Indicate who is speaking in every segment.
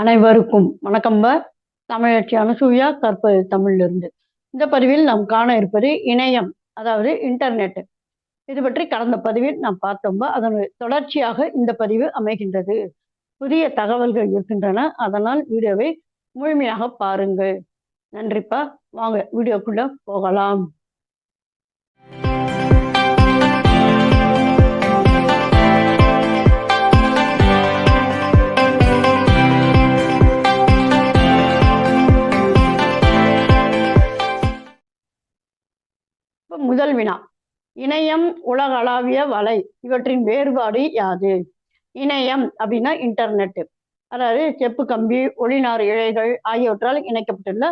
Speaker 1: அனைவருக்கும் வணக்கம்ப தமிழச்சி அனுசூயா கற்பது தமிழிலிருந்து. இந்த பதிவில் நாம் காண இருப்பது இணையம் அதாவது இன்டர்நெட். இது பற்றி கடந்த பதிவில் நாம் பார்த்தோம்ப அதன் தொடர்ச்சியாக இந்த பதிவு அமைகின்றது. புதிய தகவல்கள் இருக்கின்றன. அதனால் வீடியோவை முழுமையாக பாருங்கள். நன்றிப்பா வாங்க வீடியோக்குள்ள போகலாம். இப்போ முதல் வினா. இணையம் உலகளாவிய வலை. இவற்றின் வேறுபாடு யாது? இணையம் அப்படின்னா இன்டர்நெட் அதாவது செப்பு கம்பி ஒளிநார் இழைகள் ஆகியவற்றால் இணைக்கப்பட்டுள்ள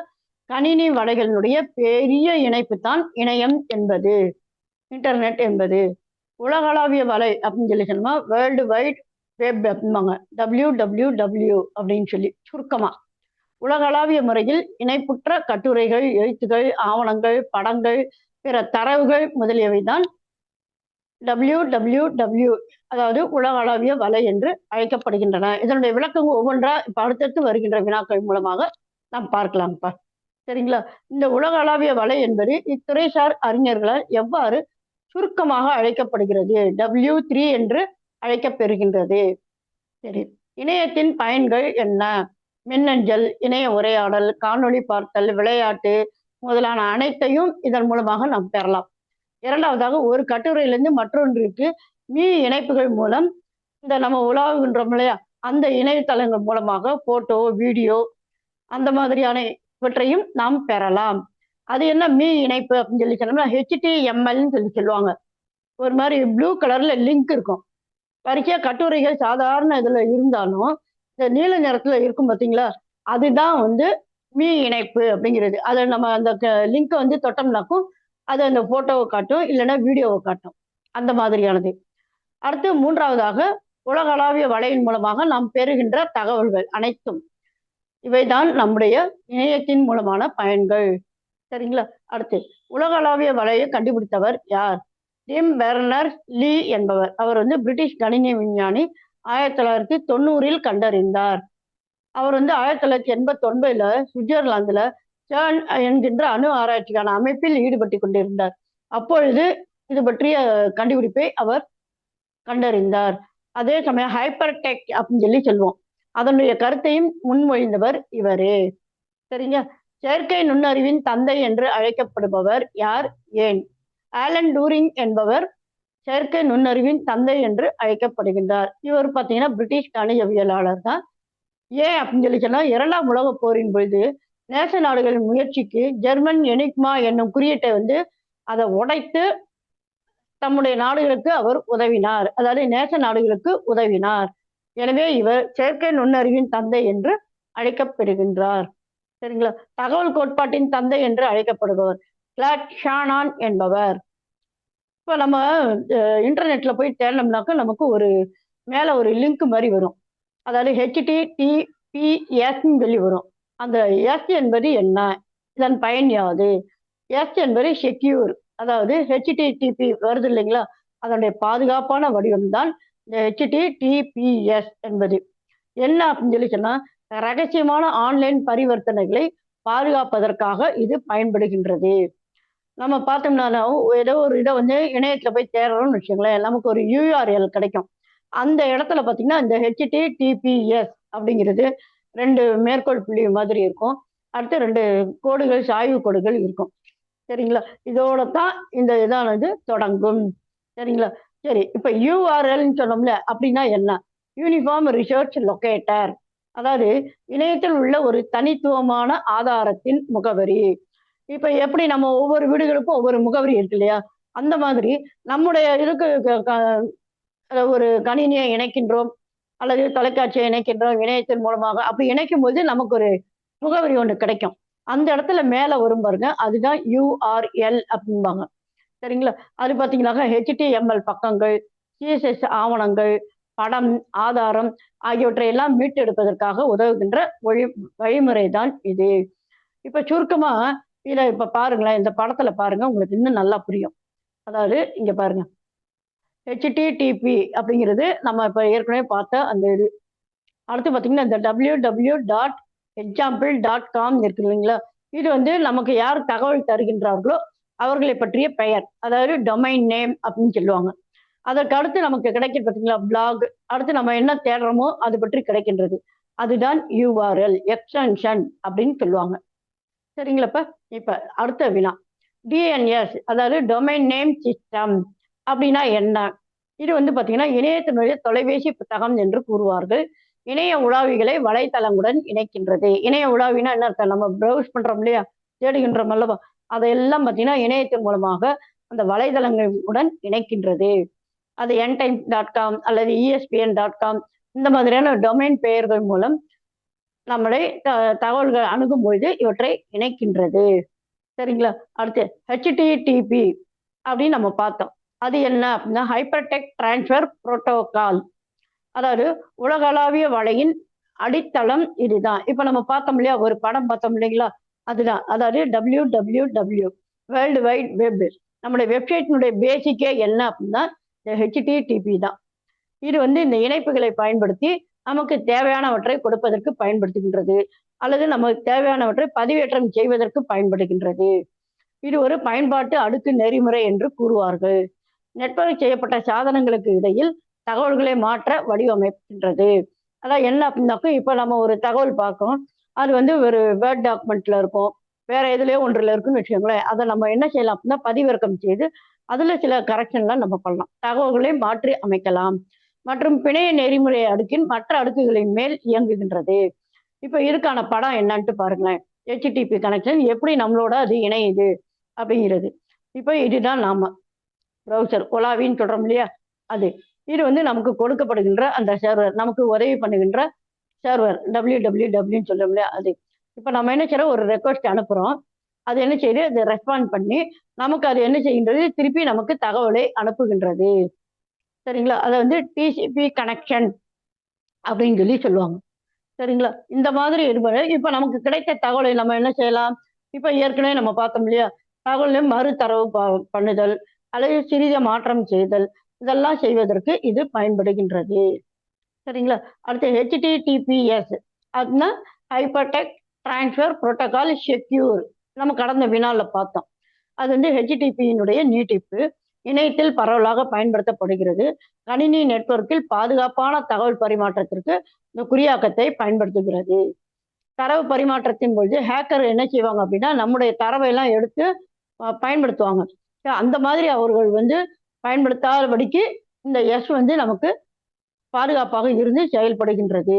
Speaker 1: கணினி வலைகளினுடைய பெரிய இணைப்பு தான் இணையம் என்பது. இன்டர்நெட் என்பது. உலகளாவிய வலை அப்படின்னு சொல்லி சொன்னோமா வேர்ல்டு வைட் வெப் அப்படிம்பாங்க. டபிள்யூ டபிள்யூ டபிள்யூ அப்படின்னு சொல்லி சுருக்கமா. உலகளாவிய முறையில் இணைப்புற்ற கட்டுரைகள் எழுத்துகள் ஆவணங்கள் படங்கள் பிற தரவுகள் முதலியவை தான் டபிள்யூ டபிள்யூ டபிள்யூ அதாவது உலகளாவிய வலை என்று அழைக்கப்படுகின்றன. இதனுடைய விளக்கங்கள் ஒவ்வொன்றா இப்ப அடுத்தடுத்து வருகின்ற வினாக்கள் மூலமாக நாம் பார்க்கலாம்ப்பா. சரிங்களா? இந்த உலகளாவிய வலை என்பது இத்துறைசார் அறிஞர்களால் எவ்வாறு சுருக்கமாக அழைக்கப்படுகிறது? டபிள்யூ த்ரீ என்று அழைக்கப்பெறுகின்றது. சரி. இணையத்தின் பயன்கள் என்ன? மின்னஞ்சல் இணைய உரையாடல் காணொளி பார்த்தல் விளையாட்டு முதலான அனைத்தையும் இதன் மூலமாக நாம் பெறலாம். இரண்டாவதாக ஒரு கட்டுரையிலிருந்து மற்றொன்றிற்கு மீ இணைப்புகள் மூலம் இந்த நம்ம உலாவுகின்றோம் இல்லையா? அந்த இணையதளங்கள் மூலமாக போட்டோ வீடியோ அந்த மாதிரியான இவற்றையும் நாம் பெறலாம். அது என்ன மீ இணைப்பு அப்படின்னு சொல்லி சொன்னோம்னா ஹெச்டிஎம்எல்னு சொல்லி சொல்லுவாங்க. ஒரு மாதிரி ப்ளூ கலர்ல லிங்க் இருக்கும். வரிசையா கட்டுரைகள் சாதாரண இதுல இருந்தாலும் இந்த நீல நிறத்துல இருக்கும் பார்த்தீங்களா அதுதான் வந்து மீ இணைப்பு அப்படிங்கிறது. அதை நம்ம அந்த லிங்கை வந்து தொட்டோம்னாக்கும் அது அந்த போட்டோவை காட்டும் இல்லைன்னா வீடியோவை காட்டும். அந்த மாதிரியானது. அடுத்து மூன்றாவதாக உலகளாவிய வலையின் மூலமாக நாம் பெறுகின்ற தகவல்கள் அனைத்தும். இவைதான் நம்முடைய இணையத்தின் மூலமான பயன்கள். சரிங்களா? அடுத்து உலகளாவிய வலையை கண்டுபிடித்தவர் யார்? டிம் பெர்னர் லீ என்பவர். அவர் வந்து பிரிட்டிஷ் கணினி விஞ்ஞானி. ஆயிரத்தி தொள்ளாயிரத்தி தொண்ணூறில் கண்டறிந்தார். அவர் வந்து ஆயிரத்தி தொள்ளாயிரத்தி எண்பத்தி ஒன்பதுல சுவிட்சர்லாந்துல சேர்ன் என்கின்ற அணு ஆராய்ச்சிக்கான அமைப்பில் ஈடுபட்டு கொண்டிருந்தார். அப்பொழுது இது பற்றிய கண்டுபிடிப்பை அவர் கண்டறிந்தார். அதே சமயம் ஹைப்பர் டெக் அப்படின்னு சொல்லி சொல்லுவோம். அதனுடைய கருத்தையும் முன்மொழிந்தவர் இவரே. சரிங்க? செயற்கை நுண்ணறிவின் தந்தை என்று அழைக்கப்படுபவர் யார்? ஏன்? ஆலன் டூரிங் என்பவர் செயற்கை நுண்ணறிவின் தந்தை என்று அழைக்கப்படுகின்றார். இவர் பார்த்தீங்கன்னா பிரிட்டிஷ் கணிதவியலாளர் தான். ஏன் அப்படின்னு சொல்லி சொன்னா இரண்டாம் உலக போரின் பொழுது நேச நாடுகளின் முயற்சிக்கு ஜெர்மன் எனிக்மா என்னும் குறியீட்டை வந்து அதை உடைத்து தம்முடைய நாடுகளுக்கு அவர் உதவினார். அதாவது நேச நாடுகளுக்கு உதவினார். எனவே இவர் செயற்கை நுண்ணறிவின் தந்தை என்று அழைக்கப்படுகின்றார். சரிங்களா? தகவல் கோட்பாட்டின் தந்தை என்று அழைக்கப்படுபவர். கிளாட் ஷானான் என்பவர். இப்போ நம்ம இன்டர்நெட்ல போய் தேடினோம்னாக்க நமக்கு ஒரு மேலே ஒரு லிங்க் மாதிரி வரும். அதாவது ஹெச்டி ஹெச்டிடிபிஎஸ்ன்னு சொல்லி வரும். அந்த எஸ் என்பது என்ன? இதன் பயன் யாது? எஸ் என்பது செக்யூர் அதாவது ஹெச்டிடிபி வருது இல்லைங்களா? அதனுடைய பாதுகாப்பான வடிவம் தான் இந்த ஹெச்டிடிபிஎஸ் என்பது. என்ன அப்படின்னு சொல்லி சொன்னா ரகசியமான ஆன்லைன் பரிவர்த்தனைகளை பாதுகாப்பதற்காக இது பயன்படுகின்றது. நம்ம பார்த்தோம்னா ஏதோ ஒரு இதை வந்து இணையத்துல போய் தேடுறோம்னு வச்சுங்களேன் நமக்கு ஒரு யூஆர்எல் கிடைக்கும். அந்த இடத்துல பார்த்தீங்கன்னா இந்த ஹெச்டி டிபிஎஸ் அப்படிங்கிறது ரெண்டு மேற்கோள் புள்ளி மாதிரி இருக்கும். அடுத்து ரெண்டு கோடுகள் சாய்வு கோடுகள் இருக்கும். சரிங்களா? இதோட தான் இந்த இதானது தொடங்கும். சரிங்களா? சரி இப்போ யூஆர்எல்னு சொன்னோம்ல அப்படின்னா என்ன? யூனிஃபார்ம் ரிசர்ச் லொக்கேட்டர் அதாவது இணையத்தில் உள்ள ஒரு தனித்துவமான ஆதாரத்தின் முகவரி. இப்போ எப்படி நம்ம ஒவ்வொரு வீடுகளுக்கும் ஒவ்வொரு முகவரி இருக்கு இல்லையா? அந்த மாதிரி நம்முடைய இதுக்கு ஒரு கணினியை இணைக்கின்றோம் அல்லது தொலைக்காட்சியை இணைக்கின்றோம் இணையத்தின் மூலமாக. அப்படி இணைக்கும் போது நமக்கு ஒரு முகவரி ஒன்று கிடைக்கும். அந்த இடத்துல மேலே வரும் பாருங்க. அதுதான் யூஆர்எல் அப்படிம்பாங்க. சரிங்களா? அது பார்த்தீங்கன்னாக்கா ஹெச்டிஎம்எல் பக்கங்கள் சிஎஸ்எஸ் ஆவணங்கள் படம் ஆதாரம் ஆகியவற்றை எல்லாம் மீட்டெடுப்பதற்காக உதவுகின்ற வழி வழிமுறை தான் இது. இப்போ சுருக்கமாக இதில் இப்போ பாருங்களேன். இந்த படத்தில் பாருங்க. உங்களுக்கு இன்னும் நல்லா புரியும். அதாவது இங்கே பாருங்க. ஹெச்டிடிபி அப்படிங்கிறது நம்ம இப்போ ஏற்கனவே பார்த்த அந்த இது. அடுத்து பார்த்தீங்கன்னா இந்த W W dot example dot com இருக்கு இல்லைங்களா? இது வந்து நமக்கு யார் தகவல் தருகின்றார்களோ அவர்களை பற்றிய பெயர். அதாவது டொமைன் நேம் அப்படின்னு சொல்லுவாங்க. அதற்கு அடுத்து நமக்கு கிடைக்கிறது பார்த்தீங்களா பிளாக் அடுத்து நம்ம என்ன தேடுறோமோ அது பற்றி கிடைக்கின்றது. அதுதான் யூஆர்எல் எக்ஸ்டென்ஷன் அப்படின்னு சொல்லுவாங்க. சரிங்களாப்பா இப்போ அடுத்த வினா. டிஎன்எஸ் அதாவது டொமைன் நேம் சிஸ்டம் அப்படின்னா என்ன? இது வந்து பார்த்தீங்கன்னா இணையத்தினுடைய தொலைபேசி புத்தகம் என்று கூறுவார்கள். இணைய உலாவிகளை வலைத்தளங்களுடன் இணைக்கின்றது. இணைய உலாவினா என்ன அர்த்தம்? நம்ம ப்ரௌஸ் பண்றோம் இல்லையா? தேடுகின்றோம் அல்லவா? அதையெல்லாம் பார்த்தீங்கன்னா இணையத்தின் மூலமாக அந்த வலைதளங்களுடன் இணைக்கின்றது. அது என்டைம் டாட் காம் அல்லது இஎஸ்பிஎன் டாட் காம் இந்த மாதிரியான டொமைன் பெயர்கள் மூலம் நம்மளை த- தகவல்கள் அணுகும்பொழுது இவற்றை இணைக்கின்றது. சரிங்களா? அடுத்து ஹெச்டிடிபி அப்படின்னு நம்ம பார்த்தோம். அது என்ன அப்படின்னா ஹைப்பர்டெக் டிரான்ஸ்ஃபர் புரோட்டோகால் அதாவது உலகளாவிய வலையின் அடித்தளம் இதுதான். இப்போ நம்ம பார்த்தோம் இல்லையா? ஒரு படம் பார்த்தோம் இல்லைங்களா? அதுதான். அதாவது W W W world wide web நம்முடைய வெப்சைட்டினுடைய பேசிக்கே என்ன அப்படின்னா இந்த ஹெச்டிடிபி தான். இது வந்து இந்த இணைப்புகளை பயன்படுத்தி நமக்கு தேவையானவற்றை கொடுப்பதற்கு பயன்படுத்துகின்றது. அல்லது நமக்கு தேவையானவற்றை பதிவேற்றம் செய்வதற்கு பயன்படுகின்றது. இது ஒரு பயன்பாட்டு அடுக்கு நெறிமுறை என்று கூறுவார்கள். நெட்வொர்க் செய்யப்பட்ட சாதனங்களுக்கு இடையில் தகவல்களை மாற்ற வடிவமைக்கின்றது. அதான் என்ன அப்படின்னாக்கா இப்போ நம்ம ஒரு தகவல் பார்க்கோம் அது வந்து ஒரு வேர்ட் டாக்குமெண்ட்ல இருக்கும். வேற எதுலயோ ஒன்றில் இருக்குன்னு வச்சுக்கோங்களேன். அதை நம்ம என்ன செய்யலாம் அப்படின்னா பதிவிறக்கம் செய்து அதுல சில கரெக்ஷன்லாம் நம்ம பண்ணலாம். தகவல்களை மாற்றி அமைக்கலாம். மற்றும் பிணைய நெறிமுறை அடுக்கின் மற்ற அடுக்குகளின் மேல் இயங்குகின்றது. இப்போ இதுக்கான படம் என்னன்ட்டு பாருங்களேன். ஹெச்டிபி கனெக்ஷன் எப்படி நம்மளோட அது இணையுது அப்படிங்கிறது. இப்போ இதுதான் நாம ப்ரௌசர் ஒலாவின்னு சொல்கிறோம் இல்லையா? அது. இது வந்து நமக்கு கொடுக்கப்படுகின்ற அந்த சர்வர் நமக்கு உதவி பண்ணுகின்ற சர்வர் டபிள்யூ டபிள்யூ டபிள்யூன்னு சொல்றோம் இல்லையா? அது. இப்போ நம்ம என்ன செய்யறோம் ஒரு ரெக்வஸ்ட் அனுப்புகிறோம் அது என்ன செய்யுது அது ரெஸ்பாண்ட் பண்ணி நமக்கு அது என்ன செய்கின்றது? திருப்பி நமக்கு தகவலை அனுப்புகின்றது. சரிங்களா? அதை வந்து டிசிபி கனெக்ஷன் அப்படின்னு சொல்லி சொல்லுவாங்க. சரிங்களா? இந்த மாதிரி இருப்பது இப்போ நமக்கு கிடைத்த தகவலை நம்ம என்ன செய்யலாம்? இப்போ ஏற்கனவே நம்ம பார்த்தோம் இல்லையா? தகவலை மறுதரவு ப- பண்ணுதல் அல்லது சிறிய மாற்றம் செய்தல் இதெல்லாம் செய்வதற்கு இது பயன்படுகின்றது. சரிங்களா? அடுத்து ஹெச்டிடிபிஎஸ் அதுனா ஹைப்பர்டெக் டிரான்ஸ்ஃபர் புரோட்டோகால் செக்யூர் நம்ம கடந்த வினால பார்த்தோம். அது வந்து ஹெச்டிடிபியினுடைய நீட்டிப்பு இணையத்தில் பரவலாக பயன்படுத்தப்படுகிறது. கணினி நெட்வொர்க்கில் பாதுகாப்பான தகவல் பரிமாற்றத்திற்கு இந்த குறியாக்கத்தை பயன்படுத்துகிறது. தரவு பரிமாற்றத்தின் பொழுது ஹேக்கர் என்ன செய்வாங்க அப்படின்னா நம்முடைய தரவை எல்லாம் எடுத்து பயன்படுத்துவாங்க. அந்த மாதிரி அவர்கள் வந்து பயன்படுத்தாதபடிக்கு இந்த எஸ் வந்து நமக்கு பாதுகாப்பாக இருந்து செயல்படுகின்றது.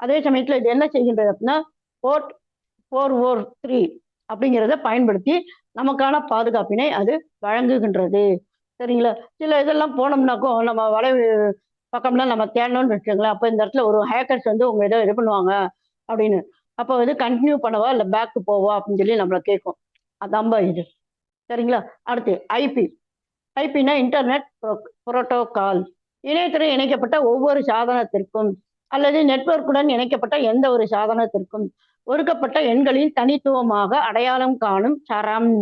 Speaker 1: அதே சமயத்தில் இது என்ன செய்கின்றது அப்படின்னா ஃபோர் ஃபோர் ஓர் த்ரீ அப்படிங்கிறத பயன்படுத்தி நமக்கான பாதுகாப்பினை அது வழங்குகின்றது. சரிங்களா? சில இதெல்லாம் போனோம்னாக்கும் நம்ம வலை பக்கம்லாம் நம்ம தேடணும்னு வச்சுக்கோங்களேன். அப்போ இந்த இடத்துல ஒரு ஹேக்கர்ஸ் வந்து உங்க ஏதோ இது பண்ணுவாங்க அப்படின்னு. அப்போ வந்து கண்டினியூ பண்ணவா இல்லை பேக்கு போவா அப்படின்னு சொல்லி நம்மளை கேட்கும் அதான்பா இது. சரிங்களா? அடுத்து ஐபி ஐபினா இன்டர்நெட் புரோட்டோகால் இணையத்துறை இணைக்கப்பட்ட ஒவ்வொரு சாதனத்திற்கும் அல்லது நெட்வொர்க்குடன் இணைக்கப்பட்ட எந்த ஒரு சாதனத்திற்கும் ஒடுக்கப்பட்ட எண்களின் தனித்துவமாக அடையாளம் காணும் சரம்.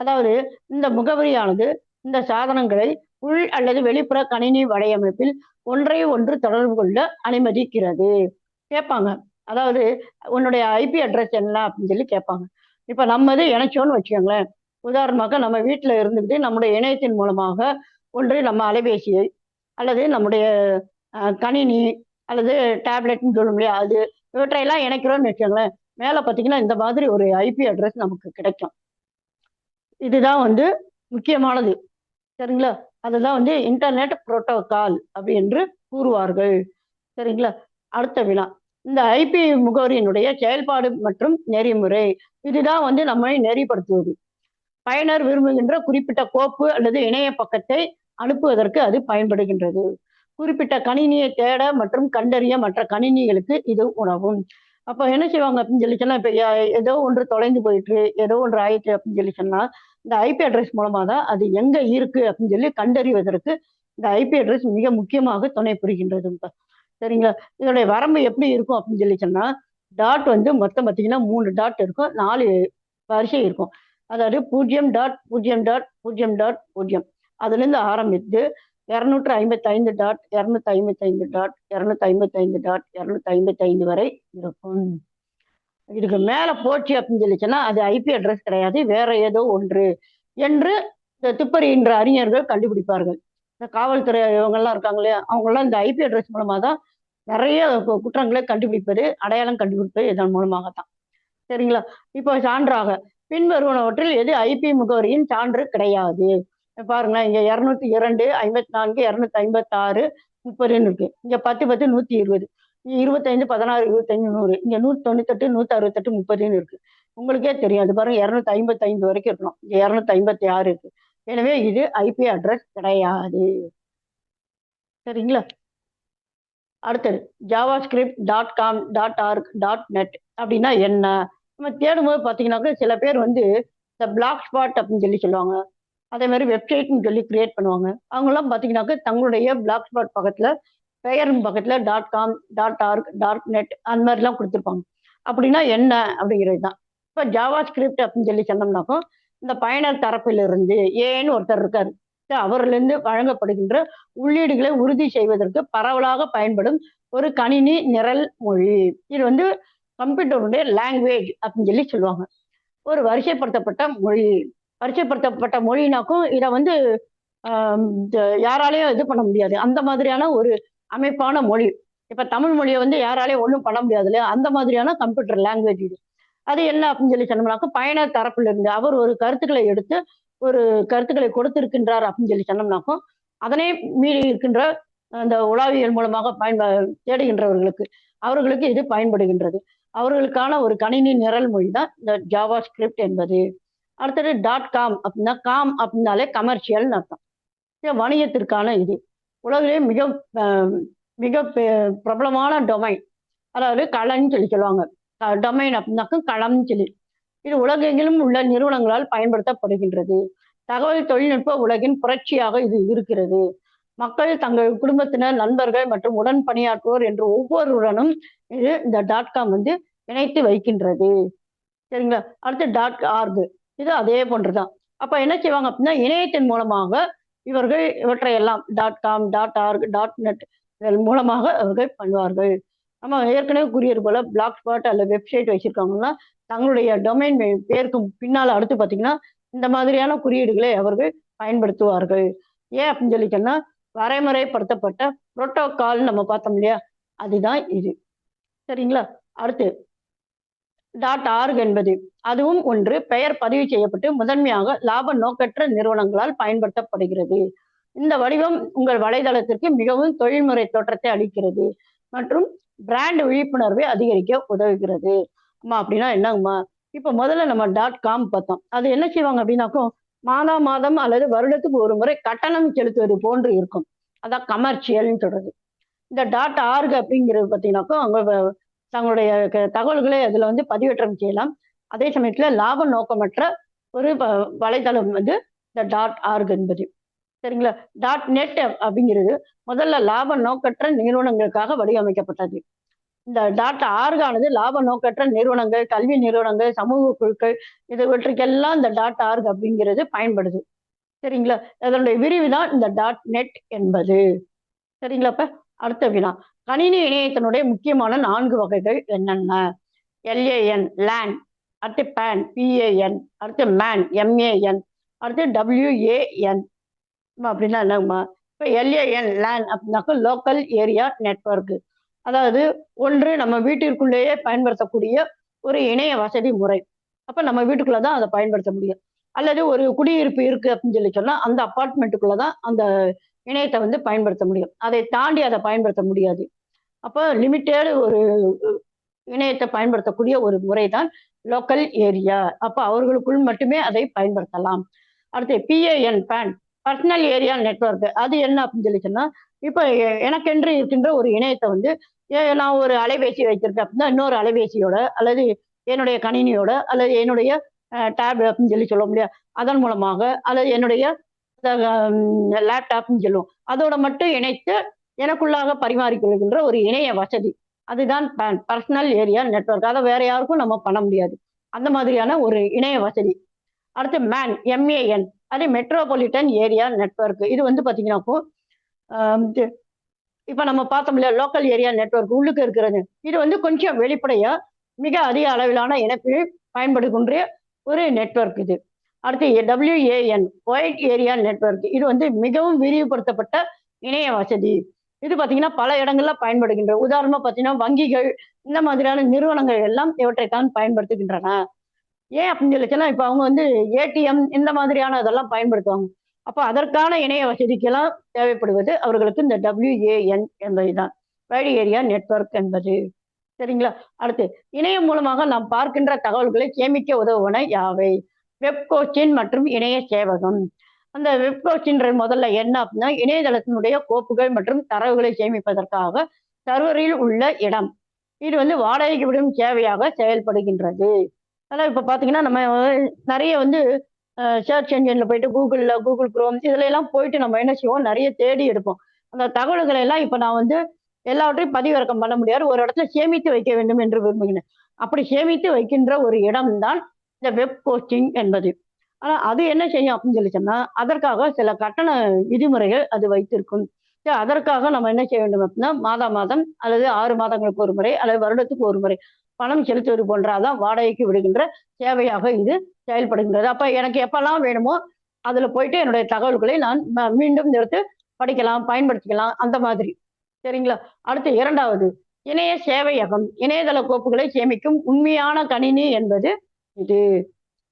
Speaker 1: அதாவது இந்த முகவரியானது இந்த சாதனங்களை உள் அல்லது வெளிப்புற கணினி வலையமைப்பில் ஒன்றை ஒன்று தொடர்பு கொள்ள அனுமதிக்கிறது. கேட்பாங்க. அதாவது உன்னுடைய ஐபி அட்ரஸ் என்ன அப்படின்னு சொல்லி கேட்பாங்க. இப்போ நம்மது இணைச்சோன்னு வச்சுக்கோங்களேன். உதாரணமாக நம்ம வீட்டில் இருந்துக்கிட்டு நம்முடைய இணையத்தின் மூலமாக ஒன்று நம்ம அலைபேசியை அல்லது நம்முடைய கணினி அல்லது டேப்லெட்னு சொல்ல முடியாது அது இவற்றையெல்லாம் இணைக்கிறோம்னு வச்சுக்கோங்களேன். மேலே பார்த்தீங்கன்னா இந்த மாதிரி ஒரு ஐபி அட்ரஸ் நமக்கு கிடைக்கும். இதுதான் வந்து முக்கியமானது. சரிங்களா? அதுதான் வந்து இன்டர்நெட் புரோட்டோகால் அப்படி என்று கூறுவார்கள். சரிங்களா? அடுத்த வினா. இந்த ஐபி முகவரியினுடைய செயல்பாடு மற்றும் நெறிமுறை. இதுதான் வந்து நம்மை நெறிப்படுத்துவது. பயனர் விரும்புகின்ற குறிப்பிட்ட கோப்பு அல்லது இணைய பக்கத்தை அனுப்புவதற்கு அது பயன்படுகின்றது. குறிப்பிட்ட கணினியை தேட மற்றும் கண்டறிய மற்ற கணினிகளுக்கு இது உணவும் அப்போ என்ன செய்வாங்க அப்படின்னு சொல்லி சொன்னா இப்போ ஏதோ ஒன்று தொலைந்து போயிட்டு ஏதோ ஒன்று ஆயிட்டு அப்படின்னு சொல்லி சொன்னா இந்த ஐபி அட்ரஸ் மூலமா தான் அது எங்க இருக்கு அப்படின்னு சொல்லி கண்டறிவதற்கு இந்த ஐபி அட்ரஸ் மிக முக்கியமாக துணை புரிகின்றது. சரிங்களா? இதோடைய வரம்பு எப்படி இருக்கும் அப்படின்னு சொல்லி சொன்னா டாட் வந்து மொத்தம் பார்த்தீங்கன்னா மூணு டாட் இருக்கும் நாலு வரிசை இருக்கும். அதாவது பூஜ்ஜியம் டாட் பூஜ்ஜியம் டாட் பூஜ்ஜியம் டாட் பூஜ்ஜியம். அதுலேருந்து ஆரம்பித்து இரநூற்று ஐம்பத்தைந்து டாட் இரநூத்தி ஐம்பத்தைந்து டாட் இரநூத்தி ஐம்பத்தைந்து டாட் இரநூத்தி ஐம்பத்தைந்து வரை இருக்கும். இதுக்கு மேலே போச்சு அப்படின்னு சொல்லிச்சுன்னா அது ஐபி அட்ரஸ் கிடையாது வேற ஏதோ ஒன்று என்று இந்த துப்பறிகின்ற அறிஞர்கள் கண்டுபிடிப்பார்கள். இந்த காவல்துறை இவங்கெல்லாம் இருக்காங்க இல்லையா? அவங்கெல்லாம் இந்த ஐபி அட்ரஸ் மூலமாக தான் நிறைய கு- குற்றங்களை கண்டுபிடிப்பது அடையாளம் கண்டுபிடிப்பது இதன் மூலமாக தான் சரிங்களா? இப்போ சான்றாக பின்வருவனவற்றில் எது ஐபி முகவரியின் சான்று கிடையாது. பாருங்களேன் இங்க இருநூத்தி இரண்டு ஐம்பத்தி நான்கு இரநூத்தி ஐம்பத்தி ஆறு முப்பதுன்னு இருக்கு. இங்க பத்து பத்து நூத்தி இருபது. இருபத்தைந்து பதினாறு இருபத்தஞ்சு நூறு. இங்க நூத்தி தொண்ணூத்தெட்டு நூத்தி அறுபத்தெட்டு முப்பதுன்னு இருக்கு. உங்களுக்கே தெரியும். அது பாருங்க இரநூத்தி ஐம்பத்தி ஐந்து வரைக்கும் இருக்கணும். இங்க இரநூத்தி ஐம்பத்தி ஆறு இருக்கு. எனவே இது ஐபி அட்ரஸ் கிடையாது. சரிங்களா? அடுத்தது JavaScript dot com dot org dot net அப்படின்னா என்ன? நம்ம தேடும்போது பார்த்தீங்கன்னாக்க சில பேர் வந்து இந்த பிளாக் ஸ்பாட் அப்படின்னு சொல்லி சொல்லுவாங்க. அதே மாதிரி வெப்சைட்னு சொல்லி கிரியேட் பண்ணுவாங்க. அவங்கெல்லாம் பார்த்தீங்கன்னாக்க தங்களுடைய பிளாக் ஸ்பாட் பக்கத்தில் பெயரும் பக்கத்தில் dot com dot org dot net அந்த மாதிரிலாம் கொடுத்துருப்பாங்க. அப்படின்னா என்ன அப்படிங்கிறது தான். இப்போ ஜாவா ஸ்கிரிப்ட் அப்படின்னு சொல்லி சொன்னோம்னாக்கோ இந்த பயனர் தரப்பிலிருந்து ஏன்னு ஒருத்தர் இருக்கார். அவரிலிருந்து வழங்கப்படுகின்ற உள்ளீடுகளை உறுதி செய்வதற்கு பரவலாக பயன்படும் ஒரு கணினி நிரல் மொழி. இது வந்து கம்ப்யூட்டருடைய லாங்குவேஜ் அப்படின்னு சொல்லி சொல்லுவாங்க. ஒரு வரிசைப்படுத்தப்பட்ட மொழி வரிசைப்படுத்தப்பட்ட மொழினாக்கும் இதை வந்து யாராலையும் இது பண்ண முடியாது. அந்த மாதிரியான ஒரு அமைப்பான மொழி. இப்போ தமிழ் மொழியை வந்து யாராலையும் ஒன்றும் பண்ண முடியாது இல்லையா? அந்த மாதிரியான கம்ப்யூட்டர் லாங்குவேஜ் இது. அது என்ன அப்படின்னு சொல்லி சொன்னோம்னாக்கும் பயனர் தரப்புல இருந்து அவர் ஒரு கருத்துக்களை எடுத்து ஒரு கருத்துக்களை கொடுத்திருக்கின்றார் அப்படின்னு சொல்லி சொன்னோம்னாக்கும் அதனை மீறி இருக்கின்ற அந்த உலாவியல் மூலமாக பயன்ப தேடுகின்றவர்களுக்கு அவர்களுக்கு இது பயன்படுகின்றது. அவர்களுக்கான ஒரு கணினி நிரல் மொழி தான் இந்த ஜாவா ஸ்கிரிப்ட் என்பது. அடுத்தது டாட் காம் அப்படின்னா காம் அப்படின்னாலே கமர்ஷியல்னு அர்த்தம். இது வணிகத்திற்கான இது. உலகிலே மிக மிக பெ- பிரபலமான டொமைன் அதாவது களன்னு சொல்லி சொல்லுவாங்க. டொமைன் அப்படின்னாக்க களம்னு சொல்லி. இது உலகெங்கிலும் உள்ள நிறுவனங்களால் பயன்படுத்தப்படுகின்றது. தகவல் தொழில்நுட்ப உலகின் புரட்சியாக இது இருக்கிறது. மக்கள் தங்கள் குடும்பத்தினர் நண்பர்கள் மற்றும் உடன் பணியாற்றுவோர் என்று ஒவ்வொருடனும் இது இந்த டாட் காம் வந்து இணைத்து வைக்கின்றது. சரிங்களா? அடுத்து டாட் ஆர்க் இது அதே போன்றுதான். அப்ப என்ன செய்வாங்க அப்படின்னா இணையத்தின் மூலமாக இவர்கள் இவற்றையெல்லாம் dot com dot org dot net இதன் மூலமாக அவர்கள் பண்ணுவார்கள். நம்ம ஏற்கனவே கூறியது போல பிளாக் ஸ்பாட் அல்ல வெப்சைட் வச்சிருக்காங்கன்னா தங்களுடைய டொமைன் பேருக்கு பின்னால் அடுத்து பார்த்தீங்கன்னா இந்த மாதிரியான குறியீடுகளை அவர்கள் பயன்படுத்துவார்கள். ஏன் அப்படின்னு சொல்லிட்டோம்னா வரைமுறைப்படுத்தப்பட்ட புரோட்டோகால் நம்ம பார்த்தோம் இல்லையா? அதுதான் இது. சரிங்களா? அடுத்து டாட் ஆர்க் என்பது. அதுவும் ஒன்று பெயர் பதிவு செய்யப்பட்டு முதன்மையாக லாப நோக்கற்ற நிறுவனங்களால் பயன்படுத்தப்படுகிறது. இந்த வடிவம் உங்கள் வலைதளத்திற்கு மிகவும் தொழில்முறை தோற்றத்தை அளிக்கிறது மற்றும் பிராண்ட் விழிப்புணர்வை அதிகரிக்க உதவுகிறது. அம்மா அப்படின்னா என்னங்கம்மா? இப்போ முதல்ல நம்ம டாட் காம் பார்த்தோம். அது என்ன செய்வாங்க அப்படின்னாக்கும் மாதா மாதம் அல்லது வருடத்துக்கு ஒரு முறை கட்டணம் செலுத்துவது போன்று இருக்கும். அதான் கமர்ஷியல்னு சொல்றது. இந்த டாட் ஆர்க் அப்படிங்கிறது பார்த்தீங்கன்னாக்கா அவங்க தங்களுடைய க- தகவல்களை அதுல வந்து பதிவேற்றம் செய்யலாம். அதே சமயத்துல லாப நோக்கமற்ற ஒரு வ- வலைதளம் வந்து இந்த டாட் ஆர்க் என்பது. சரிங்களா? டாட் நெட் அப்படிங்கிறது முதல்ல லாப நோக்கற்ற நிறுவனங்களுக்காக வடிவமைக்கப்பட்டது. இந்த டாட் ஆர்க் ஆனது லாப நோக்கற்ற நிறுவனங்கள் கல்வி நிறுவனங்கள் சமூக குழுக்கள் இதுவற்றுக்கெல்லாம் இந்த டாட் ஆர்க் அப்படிங்கிறது பயன்படுது. சரிங்களா? அதனுடைய விரிவு தான் இந்த டாட் நெட் என்பது. சரிங்களா இப்ப அடுத்த வினா. கணினி இணையத்தினுடைய முக்கியமான நான்கு வகைகள் என்னென்ன? எல்ஏஎன் லேன் அடுத்து பேன் பிஏஎன் அடுத்து மேன் எம்ஏஎன் அடுத்து டபிள்யூஏஎன் அப்படின்னா என்னங்கம்மா இப்போ எல்ஏஎன் லேன் அப்படின்னாக்கா லோக்கல் ஏரியா நெட்ஒர்க்கு அதாவது ஒன்று நம்ம வீட்டிற்குள்ளேயே பயன்படுத்தக்கூடிய ஒரு இணைய வசதி முறை. அப்போ நம்ம வீட்டுக்குள்ளே தான் அதை பயன்படுத்த முடியும். அல்லது ஒரு குடியிருப்பு இருக்குது அப்படின்னு சொல்லி சொன்னால் அந்த அப்பார்ட்மெண்ட்டுக்குள்ளே தான் அந்த இணையத்தை வந்து பயன்படுத்த முடியும். அதை தாண்டி அதை பயன்படுத்த முடியாது. அப்போ லிமிட்டேடு ஒரு இணையத்தை பயன்படுத்தக்கூடிய ஒரு முறை தான் லோக்கல் ஏரியா அப்போ அவர்களுக்குள் மட்டுமே அதை பயன்படுத்தலாம். அடுத்து PAN PAN personal area network அது என்ன அப்படின்னு சொல்லி சொன்னால் இப்போ எனக்கென்று இருக்கின்ற ஒரு இணையத்தை வந்து ஏ- நான் ஒரு அலைபேசி வைத்திருக்கேன் அப்படின்னா இன்னொரு அலைபேசியோட அல்லது என்னுடைய கணினியோட அல்லது என்னுடைய டேப் அப்படின்னு சொல்லி சொல்ல முடியாது. அதன் மூலமாக அல்லது என்னுடைய லேப்டாப்னு சொல்லுவோம். அதோட மட்டும் இணைத்து எனக்குள்ளாக பரிமாறிக்கொள்கின்ற ஒரு இணைய வசதி. அதுதான் பர்சனல் ஏரியா நெட்வொர்க் அதை வேற யாருக்கும் நம்ம பண்ண முடியாது. அந்த மாதிரியான ஒரு இணைய வசதி. அடுத்து மேன் எம்ஏஎன் அது மெட்ரோபாலிட்டன் ஏரியா நெட்வொர்க் இது வந்து பார்த்தீங்கன்னாக்கும் இப்போ நம்ம பார்த்தோம் இல்லையா லோக்கல் ஏரியா நெட்ஒர்க் உள்ளுக்கு இருக்கிறது. இது வந்து கொஞ்சம் வெளிப்படையா மிக அதிக அளவிலான இணைப்பில் பயன்படுகின்ற ஒரு நெட்வொர்க் இது. அடுத்து டபிள்யூஏஎன் ஒயிட் ஏரியா நெட்வொர்க் இது வந்து மிகவும் விரிவுபடுத்தப்பட்ட இணைய வசதி. இது பார்த்தீங்கன்னா பல இடங்கள்ல பயன்படுகின்ற உதாரணமா பார்த்தீங்கன்னா வங்கிகள் இந்த மாதிரியான நிறுவனங்கள் எல்லாம் இவற்றைத்தான் பயன்படுத்துகின்றன. ஏன் அப்படின்னு சொல்லிச்சுன்னா இப்போ அவங்க வந்து ஏடிஎம் இந்த மாதிரியான இதெல்லாம் பயன்படுத்துவாங்க. அப்போ அதற்கான இணைய வசதிக்கெல்லாம் தேவைப்படுவது அவர்களுக்கு இந்த டபிள்யூஏஎன் என்பதுதான். வேடி ஏரியா நெட்வொர்க் என்பது. சரிங்களா? அடுத்து இணையம் மூலமாக நாம் பார்க்கின்ற தகவல்களை சேமிக்க உதவுவன யாவை? வெப் கோச்சின் மற்றும் இணைய சேவகம். அந்த வெப்கோச்சின்ற முதல்ல என்ன அப்படின்னா இணையதளத்தினுடைய கோப்புகள் மற்றும் தரவுகளை சேமிப்பதற்காக சர்வரில் உள்ள இடம். இது வந்து வாடகைக்கு விடும் சேவையாக செயல்படுகின்றது. அதனால் இப்போ பார்த்தீங்கன்னா நம்ம நிறைய வந்து சர்ச் என்ஜினில் போயிட்டு கூகுளில் கூகுள் குரோம் இதுல எல்லாம் போயிட்டு நம்ம என்ன செய்வோம்? நிறைய தேடி எடுப்போம். அந்த தகவல்களை எல்லாம் இப்போ நான் வந்து எல்லாவற்றையும் பதிவிறக்கம் பண்ண முடியாது. ஒரு இடத்துல சேமித்து வைக்க வேண்டும் என்று விரும்புகிறேன். அப்படி சேமித்து வைக்கின்ற ஒரு இடம்தான் இந்த வெப் கோச்சிங் என்பது. ஆனால் அது என்ன செய்யும் அப்படின்னு சொல்லி சொன்னால் அதற்காக சில கட்டண விதிமுறைகள் அது வைத்திருக்கும். அதற்காக நம்ம என்ன செய்ய வேண்டும் அப்படின்னா மாதா மாதம் அல்லது ஆறு மாதங்களுக்கு ஒரு முறை அல்லது வருடத்துக்கு ஒரு முறை பணம் செலுத்துவது போன்றாதான் வாடகைக்கு விடுகின்ற சேவையாக இது செயல்படுகின்றது. அப்போ எனக்கு எப்பெல்லாம் வேணுமோ அதில் போயிட்டு என்னுடைய தகவல்களை நான் மீண்டும் எடுத்து படிக்கலாம் பயன்படுத்திக்கலாம் அந்த மாதிரி. சரிங்களா? அடுத்து இரண்டாவது இணைய சேவையகம் இணையதள கோப்புகளை சேமிக்கும் உண்மையான கணினி என்பது இது.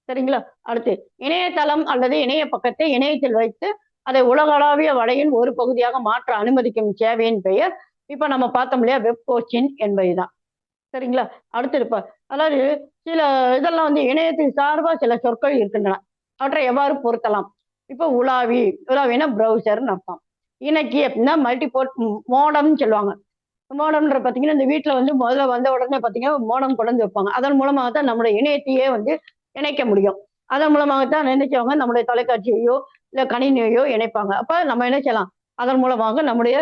Speaker 1: சரிங்களா? அடுத்து இணையதளம் அல்லது இணைய பக்கத்தை இணையத்தில் வைத்து அதை உலகளாவிய வலையின் ஒரு பகுதியாக மாற்ற அனுமதிக்கும் சேவையின் பெயர். இப்ப நம்ம பார்த்தோம் இல்லையா? வெப் கோச்சின் என்பதுதான். சரிங்களா? அடுத்து இருப்ப அதாவது சில இதெல்லாம் வந்து இணையத்தின் சார்பா சில சொற்கள் இருக்கின்றன. அவற்றை எவ்வாறு பொருத்தலாம்? இப்போ உலாவி உலாவினா ப்ரௌசர்னு அர்த்தம். இன்னைக்கு அப்படின்னா மல்டிபோர்ட் மோடம்னு சொல்லுவாங்க. மோடம்ன்ற பார்த்தீங்கன்னா இந்த வீட்டில் வந்து முதல்ல வந்த உடனே பார்த்தீங்கன்னா மோடம் கொண்டு வைப்பாங்க. அதன் மூலமாக தான் நம்மளோட இணையத்தையே வந்து இணைக்க முடியும். அதன் மூலமாக தான் நினைச்சவங்க நம்முடைய தொலைக்காட்சியையோ இல்லை கணினியையோ இணைப்பாங்க. அப்போ நம்ம என்ன செய்யலாம்? அதன் மூலமாக நம்முடைய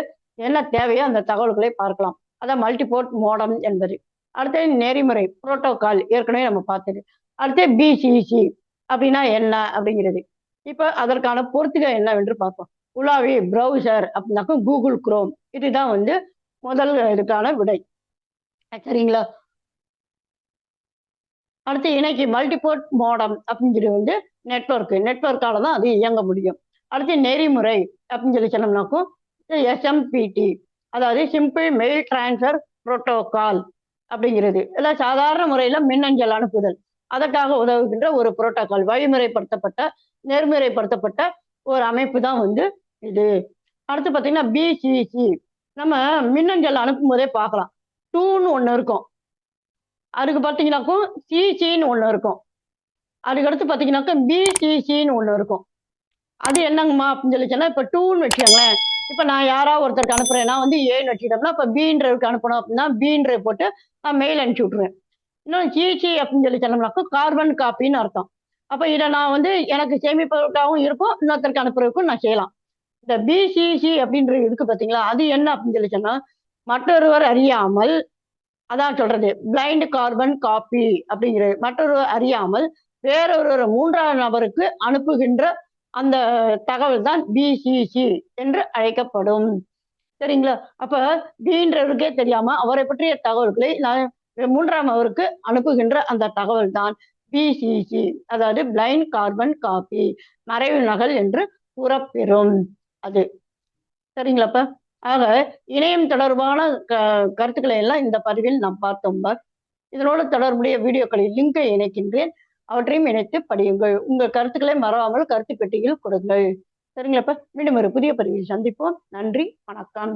Speaker 1: என்ன தேவையோ அந்த தகவல்களை பார்க்கலாம். அதான் மல்டிபோர்ட் மோடம் என்பது. அடுத்தது நெறிமுறை புரோட்டோகால் ஏற்கனவே நம்ம பார்த்தது. அடுத்து பிசிசி அப்படின்னா என்ன அப்படிங்கிறது. இப்போ அதற்கான பொறுத்துக என்னவென்று பார்ப்போம். உலாவி ப்ரௌசர் அப்படின்னாக்கும் கூகுள் குரோம் இதுதான் வந்து முதல் இதுக்கான விடை. சரிங்களா? அடுத்து இன்னைக்கு மல்டிபோர்ட் மோடம் அப்படின்னு சொல்லி வந்து நெட்ஒர்க் நெட்ஒர்க்கால தான் அது இயங்க முடியும். அடுத்து நெறிமுறை அப்படின்னு சொல்லி சொன்னோம்னாக்கும் எஸ்எம்பிடி அதாவது சிம்பிள் மெயில் டிரான்ஸ்ஃபர் புரோட்டோகால் அப்படிங்கிறது. இல்லை சாதாரண முறையில் மின்னஞ்சல் அனுப்புதல். அதற்காக உதவுகின்ற ஒரு புரோட்டோகால் வழிமுறைப்படுத்தப்பட்ட நெறிமுறைப்படுத்தப்பட்ட ஒரு அமைப்பு தான் வந்து இது. அடுத்து பார்த்தீங்கன்னா பிசிசி நம்ம மின்னஞ்சல் அனுப்பும் போதே பார்க்கலாம் டூன்னு ஒன்று இருக்கும். அதுக்கு பார்த்தீங்கன்னாக்கும் சிசின்னு ஒன்று இருக்கும். அதுக்கடுத்து பார்த்தீங்கன்னாக்கா பிசிசின்னு ஒன்று இருக்கும். அது என்னங்கம்மா அப்படின்னு சொல்லி இப்போ டூன்னு வச்சுக்கோங்களேன். இப்போ நான் யாராவது ஒருத்தருக்கு அனுப்புகிறேன்னா வந்து ஏன்னு வச்சுக்கிட்டோம்னா இப்போ பீன்றதுக்கு அனுப்பணும் அப்படின்னா பீன்ற போட்டு நான் மெயில் அனுப்பிச்சி விட்ருவேன் இன்னும் சிசி அப்படின்னு சொல்லி சொன்னோம்னாக்கா கார்பன் காப்பின்னு அர்த்தம். அப்போ இதை நான் வந்து எனக்கு சேமிப்பதற்காகவும் இருக்கும் இன்னொருத்தருக்கு அனுப்புறதுக்கும் நான் செய்யலாம். இந்த பிசிசி அப்படின்ற இருக்கு பார்த்தீங்களா அது என்ன அப்படின்னு சொல்லி சொன்னால் மற்றொருவர் அறியாமல் அதான் சொல்றது. பிளைண்ட் கார்பன் காப்பி அப்படிங்கிறது மற்றொரு அறியாமல் வேறொரு மூன்றாவது நபருக்கு அனுப்புகின்ற அந்த தகவல் தான் பிசிசி என்று அழைக்கப்படும். சரிங்களா? அப்ப பின்றவருக்கே தெரியாம அவரை பற்றிய தகவல்களை நான் மூன்றாம் அவருக்கு அனுப்புகின்ற அந்த தகவல் தான் பிசிசி அதாவது பிளைண்ட் கார்பன் காப்பி மறைவு நகல் என்று கூறப்பெறும். அது. சரிங்களாப்பா ஆக இணையம் தொடர்பான க கருத்துக்களை எல்லாம் இந்த பதிவில் நாம் பார்த்தோம். பார் இதனோடு தொடர்புடைய வீடியோக்களில் லிங்கை இணைக்கின்றேன். அவற்றையும் இணைத்து படியுங்கள். உங்கள் கருத்துக்களை மறவாமல் கருத்து பெட்டியில் கொடுங்கள். சரிங்களாப்ப மீண்டும் ஒரு புதிய பதிவில் சந்திப்போம். நன்றி வணக்கம்.